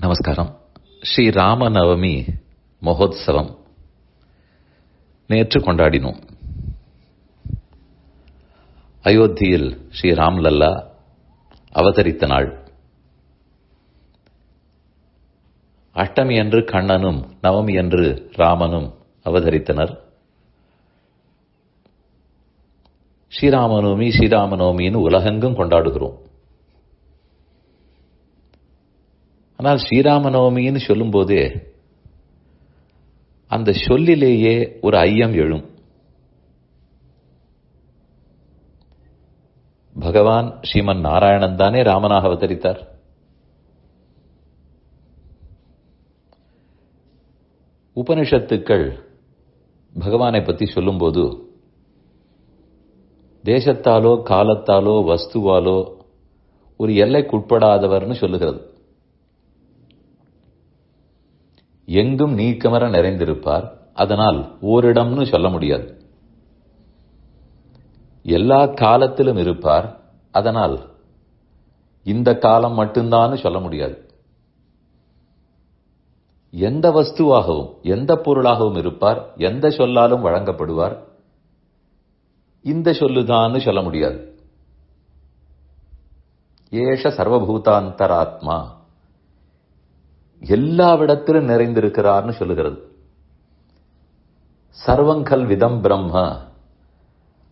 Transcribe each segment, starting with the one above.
நமஸ்காரம் ஸ்ரீ ராமநவமி மகோத்சவம் நேற்று கொண்டாடினோம் அயோத்தியில் ஸ்ரீ ராம்லல்லா அவதரித்த நாள் அஷ்டமி என்று கண்ணனும் நவமி என்று ராமனும் அவதரித்தனர் ஸ்ரீராமநவமி ஸ்ரீராமநவமின்னு உலகெங்கும் கொண்டாடுகிறோம் ஆனால் ஸ்ரீராம நவமின்னு சொல்லும்போது அந்த சொல்லிலேயே ஒரு ஐயம் எழும். பகவான் ஸ்ரீமன் நாராயணன் தானே ராமனாக அவதரித்தார். உபனிஷத்துக்கள் பகவானை பற்றி சொல்லும்போது தேசத்தாலோ காலத்தாலோ வஸ்துவாலோ ஒரு எல்லைக்குட்படாதவர்னு சொல்லுகிறது. எங்கும் நீக்கமர நிறைந்திருப்பார். அதனால் ஓரிடம்னு சொல்ல முடியாது. எல்லா காலத்திலும் இருப்பார். அதனால் இந்த காலம் மட்டும்தான் சொல்ல முடியாது. எந்த வஸ்துவாகவும் எந்த பொருளாகவும் இருப்பார். எந்த சொல்லாலும் வழங்கப்படுவார். இந்த சொல்லுதான்னு சொல்ல முடியாது. ஏஷ சர்வபூதாந்தராத்மா. எல்லாவிடத்திலும் நிறைந்திருக்கிறார்னு சொல்லுகிறது. சர்வங்கல் விதம் பிரம்ம.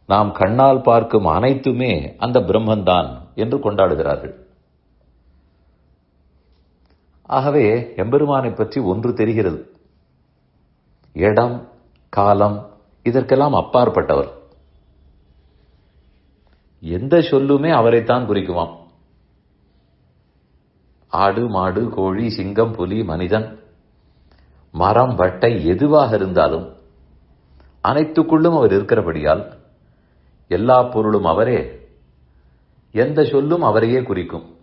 நாம் கண்ணால் பார்க்கும் அனைத்துமே அந்த பிரம்மன்தான் என்று கொண்டாடுகிறார்கள். ஆகவே எம்பெருமானை பற்றி ஒன்று தெரிகிறது. இடம் காலம் இதற்கெல்லாம் அப்பாற்பட்டவர். எந்த சொல்லுமே அவரைத்தான் குறிக்குமாம். ஆடு மாடு கோழி சிங்கம் புலி மனிதன். மரம் வட்டை எதுவாக இருந்தாலும் அனைத்துக்குள்ளும் அவர் இருக்கிறபடியால் எல்லா பொருளும் அவரே. எந்த சொல்லும் அவரையே குறிக்கும்.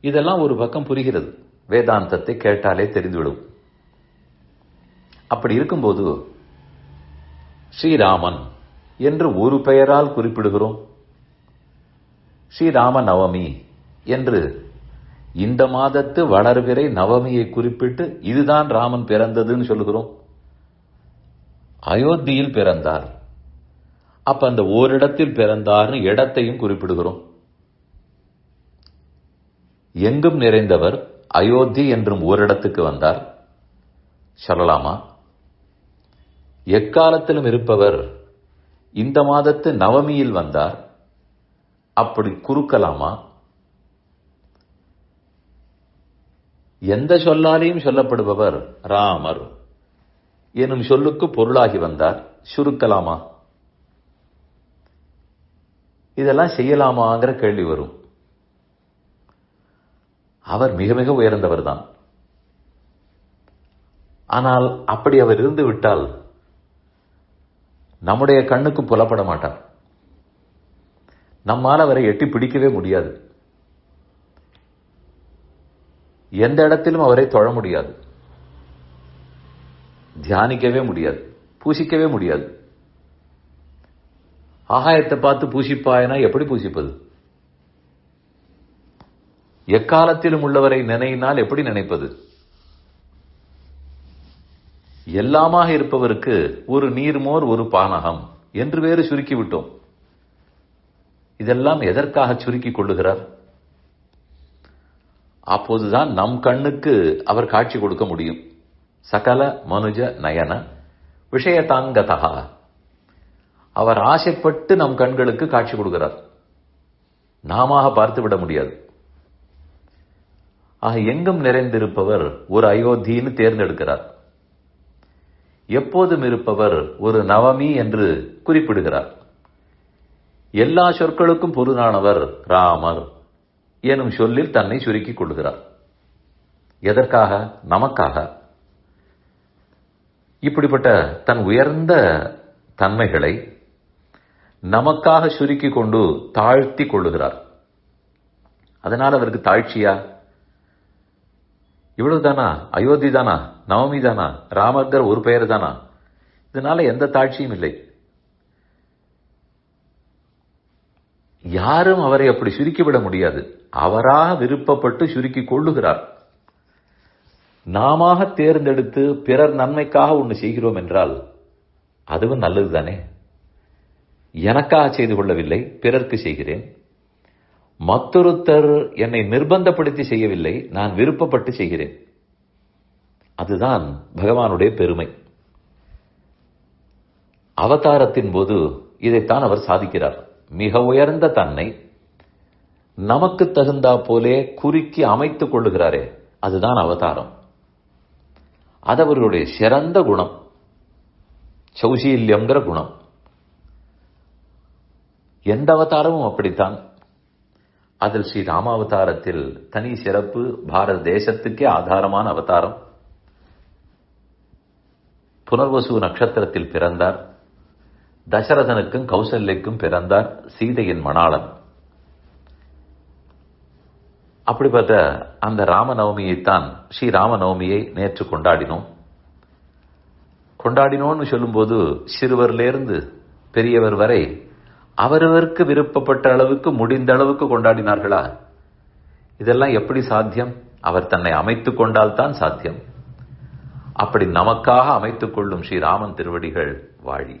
இதெல்லாம் ஒரு பக்கம் புரிகிறது. வேதாந்தத்தை கேட்டாலே தெரிந்துவிடும். அப்படி இருக்கும்போது ஸ்ரீராமன் என்று ஒரு பெயரால் குறிப்பிடுகிறோம். ஸ்ரீராம நவமி என்று இந்த மாதத்து வளர்பிறை நவமியை குறிப்பிட்டு இதுதான் ராமன் பிறந்ததுன்னு சொல்லுகிறோம். அயோத்தியில் பிறந்தார். அப்ப அந்த ஓரிடத்தில் பிறந்தார்னு இடத்தையும் குறிப்பிடுகிறோம். எங்கும் நிறைந்தவர் அயோத்தி என்றும் ஓரிடத்துக்கு வந்தார். சொல்லலாமா? எக்காலத்திலும் இருப்பவர் இந்த மாதத்து நவமியில் வந்தார். அப்படி குறுக்கலாமா? எந்த சொல்லாலையும் சொல்லப்படுபவர் ராமர். எனும் சொல்லுக்கு பொருளாகி வந்தார். சுருக்கலாமா? இதெல்லாம் செய்யலாமாங்கிற கேள்வி வரும். அவர் மிக மிக உயர்ந்தவர் தான். ஆனால் அப்படி அவர் இருந்து விட்டால் நம்முடைய கண்ணுக்கு புலப்பட மாட்டார். நம்மால் அவரை எட்டி பிடிக்கவே முடியாது. எந்த இடத்திலும் அவரை தொழ முடியாது. தியானிக்கவே முடியாது. பூசிக்கவே முடியாது. ஆகாயத்தை பார்த்து பூசிப்பாயனா எப்படி பூசிப்பது? எக்காலத்திலும் உள்ளவரை நினைனால் எப்படி நினைப்பது? எல்லாமாக இருப்பவருக்கு ஒரு நீர்மோர் ஒரு பானகம் என்று வேறு சுருக்கிவிட்டோம் இதெல்லாம் எதற்காக சுருக்கிக் கொள்ளுகிறார்? அப்போதுதான் நம் கண்ணுக்கு அவர் காட்சி கொடுக்க முடியும். சகல மனுஜ நயன விஷயதாங்கதா. அவர் ஆசைப்பட்டு நம் கண்களுக்கு காட்சி கொடுக்கிறார். நாம பார்த்து விட முடியாது. ஆக எங்கும் நிறைந்திருப்பவர் ஒரு அயோத்தின்னு தேர்ந்தெடுக்கிறார். எப்போதும் இருப்பவர் ஒரு நவமி என்று குறிப்பிடுகிறார். எல்லா சொற்களுக்கும் பொருளானவர் ராமர். எனும் சொல்லில் தன்னை சுருக்கிக் கொள்கிறார் எதற்காக? நமக்காக. இப்படிப்பட்ட தன் உயர்ந்த தன்மைகளை நமக்காக சுருக்கி கொண்டு தாழ்த்தி கொள்ளுகிறார். அதனால் அவருக்கு தாழ்ச்சியா? இவ்வளவுதானா? அயோத்தி தானா நவமி தானா ராமர்கர் ஒரு பெயர் தானா இதனால எந்த தாழ்ச்சியும் இல்லை. யாரும் அவரை அப்படி சுருக்கிவிட முடியாது. அவராக விருப்பப்பட்டு சுருக்கிக் கொள்ளுகிறார். நாம தேர்ந்தெடுத்து பிறர் நன்மைக்காக ஒன்று செய்கிறோம் என்றால் அதுவும் நல்லது தானே எனக்காக செய்து கொள்ளவில்லை பிறர்க்கு செய்கிறேன். மற்றொருத்தர் என்னை நிர்பந்தப்படுத்தி செய்யவில்லை நான் விருப்பப்பட்டு செய்கிறேன். அதுதான் பகவானுடைய பெருமை. அவதாரத்தின் போது இதைத்தான் அவர் சாதிக்கிறார். மிக உயர்ந்த தன்னை நமக்கு தகுந்தா போலே குறுக்கி அமைத்துக் கொள்ளுகிறாரே அதுதான் அவதாரம். அது அவர்களுடைய சிறந்த குணம் சௌசீல்யம்ங்கிற குணம். எந்த அவதாரமும் அப்படித்தான். அதில் ஸ்ரீ ராமாவதாரத்தில் தனி சிறப்பு பாரத தேசத்துக்கே ஆதாரமான அவதாரம். புனர்வசு நட்சத்திரத்தில் பிறந்தார். தசரதனுக்கும் கௌசல்யக்கும் பிறந்தார் சீதையின் மணாளன். அப்படிப்பட்ட அந்த ராமநவமியைத்தான் ஸ்ரீ ராமநவமியை நேற்று கொண்டாடினோம். கொண்டாடினோம்னு சொல்லும்போது சிறுவர்லேருந்து பெரியவர் வரை அவரவருக்கு விருப்பப்பட்ட அளவுக்கு முடிந்த அளவுக்கு கொண்டாடினார்களா? இதெல்லாம் எப்படி சாத்தியம்? அவர் தன்னை அமைத்துக் கொண்டால்தான் சாத்தியம். அப்படி நமக்காக அமைத்துக் கொள்ளும் ஸ்ரீராமன் திருவடிகள் வாழி.